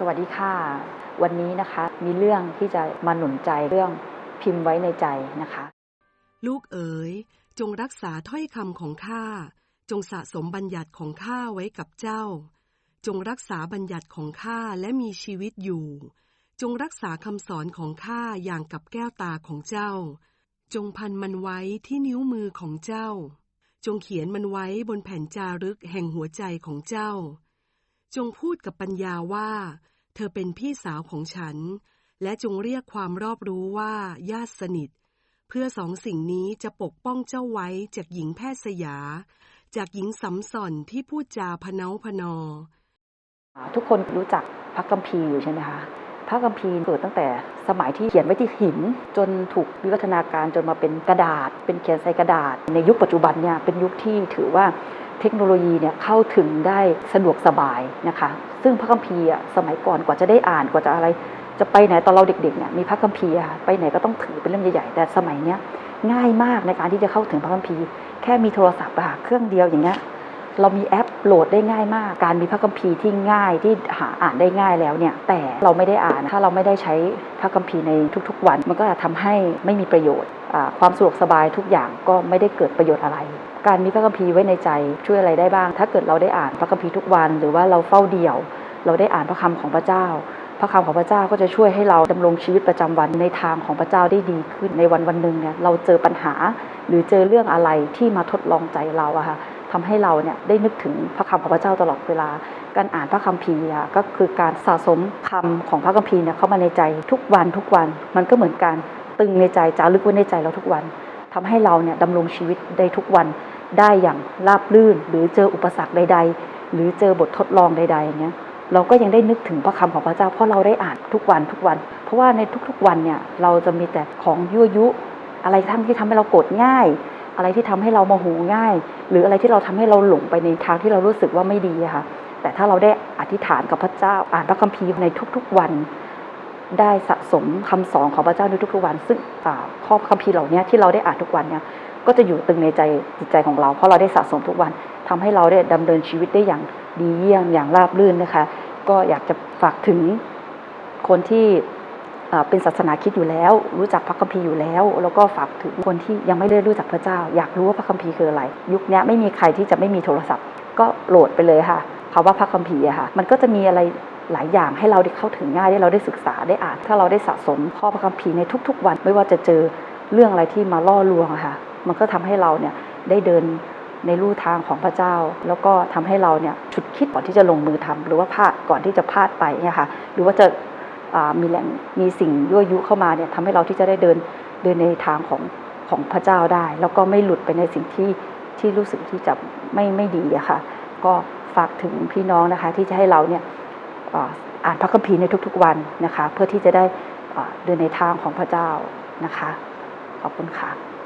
สวัสดีค่ะ วันนี้นะคะมีเรื่องที่จะมาหนุนใจเรื่องพิมพ์ไว้ในใจนะคะ ลูกเอ๋ย จงรักษาถ้อยคำของข้าจงสะสมบัญญัติของข้าไว้กับเจ้า จงรักษาบัญญัติของข้าและมีชีวิตอยู่ จงรักษาคำสอนของข้าอย่างกับแก้วตาของเจ้า จงพันมันไว้ที่นิ้วมือของเจ้า จงเขียนมันไว้บนแผ่นจารึกแห่งหัวใจของเจ้า จงพูดกับปัญญาว่า เธอเป็นพี่สาวของฉัน และจงเรียกความรอบรู้ว่าญาติสนิท เพื่อสองสิ่งนี้จะปกป้องเจ้าไว้จากหญิงแพทย์สยา จากหญิงสำส่อนที่พูดจาพเนาพนอ ทุกคนรู้จักพระคัมภีอยู่ใช่ไหมคะพระคัมภีร์เกิดตั้งแต่สมัยที่เขียนไว้ที่หิน จนถูกวิวัฒนาการจนมาเป็นกระดาษ เป็นเขียนใส่กระดาษ ในยุคปัจจุบันเนี่ยเป็นยุคที่ถือว่า เทคโนโลยีเนี่ยเข้าถึงได้สะดวกสบายนะคะ ซึ่งพระคัมภีร์อะสมัยก่อนกว่าจะได้อ่านกว่าจะอะไร จะไปไหนตอนเราเด็กๆเนี่ยมีพระคัมภีร์อะไปไหนก็ต้องถือเป็นเรื่องใหญ่ๆแต่สมัยเนี้ยง่ายมากในการที่จะเข้าถึงพระคัมภีร์ แค่มีโทรศัพท์อะเครื่องเดียวอย่างเงี้ย เรามีแอปโหลดได้ง่ายมาก การมีพระคัมภีร์ที่ง่ายที่หาอ่านได้ง่ายแล้วเนี่ย แต่เราไม่ได้อ่านถ้าเราไม่ได้ใช้พระคัมภีร์ในทุกๆวัน มันก็จะทำให้ไม่มีประโยชน์ ความสะดวกสบายทุกอย่างก็ไม่ได้เกิดประโยชน์อะไร การมีพระคัมภีร์ไว้ในใจช่วยอะไรได้บ้าง ถ้าเกิดเราได้อ่านพระคัมภีร์ทุกวัน หรือว่าเราเฝ้าเดี่ยว เราได้อ่านพระคำของพระเจ้าพระคำของพระเจ้าก็จะช่วยให้เราดำรงชีวิตประจำวันในทางของพระเจ้าได้ดีขึ้นในวันวันหนึ่งเนี่ยเราเจอปัญหา หรือเจอเรื่องอะไรที่มาทดลองใจเราอะค่ะ ทำให้เราเนี่ยได้นึกถึงพระคำของพระเจ้าตลอดเวลา การอ่านพระคัมภีร์อะก็คือการสะสมคำของพระคัมภีร์เนี่ยเข้ามาในใจทุกวันทุกวัน มันก็เหมือนการตึงในใจจารึกไว้ในใจเราทุกวันทำให้เราเนี่ยดำรงชีวิตได้ทุกวันได้อย่างราบรื่น หรือเจออุปสรรคใด ๆ หรือเจอบททดลองใดๆอย่างเงี้ยเราก็ยังได้นึกถึงพระคำของพระเจ้าเพราะเราได้อ่านทุกวันทุกวัน เพราะว่าในทุกๆวันเนี่ยเราจะมีแต่ของยั่วยุ อะไรทั้งที่ทำให้เราโกรธง่าย อะไรที่ทำให้เราโมโหง่าย หรืออะไรที่เราทำให้เราหลงไปในทางที่เรารู้สึกว่าไม่ดีค่ะ แต่ถ้าเราได้อธิษฐานกับพระเจ้าอ่านพระคัมภีร์ในทุกๆวัน ได้สะสมคำสอนของพระเจ้าในทุกๆวัน ซึ่งข้อคัมภีร์เหล่านี้ที่เราได้อ่านทุกวันเนี่ยก็จะอยู่ตึงในใจจิตใจของเรา เพราะเราได้สะสมทุกวันทำให้เราได้ดำเนินชีวิตได้อย่างดีเยี่ยมอย่างราบรื่นนะคะ ก็อยากจะฝากถึงคนที่ เป็นศาสนาคิดอยู่แล้ว รู้จักพระคัมภีร์อยู่แล้ว แล้วก็ฝากถึงคนที่ยังไม่ได้รู้จักพระเจ้า อยากรู้ว่าพระคัมภีร์คืออะไร ยุคนี้ไม่มีใครที่จะไม่มีโทรศัพท์ ก็โหลดไปเลยค่ะคำว่าพระคัมภีร์อะค่ะ มันก็จะมีอะไรหลายอย่างให้เราได้เข้าถึงง่ายได้เราได้ศึกษาได้อ่าน ถ้าเราได้สะสมข้อพระคัมภีร์ในทุก ๆ วัน ไม่ว่าจะเจอเรื่องอะไรที่มาล่อลวงอะค่ะ มันก็ทำให้เราเนี่ยได้เดินในลู่ทางของพระเจ้า แล้วก็ทำให้เราเนี่ยฉุดคิดก่อนที่จะลงมือทำหรือว่าพลาดก่อนที่จะพลาดไปเนี่ยค่ะ หรือว่าจะ มีแหล่งมีสิ่งยั่วยุเข้ามาเนี่ยทำให้เราที่จะได้เดินเดินในทางของของพระเจ้าได้ แล้วก็ไม่หลุดไปในสิ่งที่ที่รู้สึกที่จะไม่ไม่ดีอะค่ะ ก็ฝากถึงพี่น้องนะคะ ที่จะให้เราเนี่ยอ่าอ่านพระคัมภีร์ในทุกๆวันนะคะ เพื่อที่จะได้เดินในทางของพระเจ้านะคะ ขอบคุณค่ะ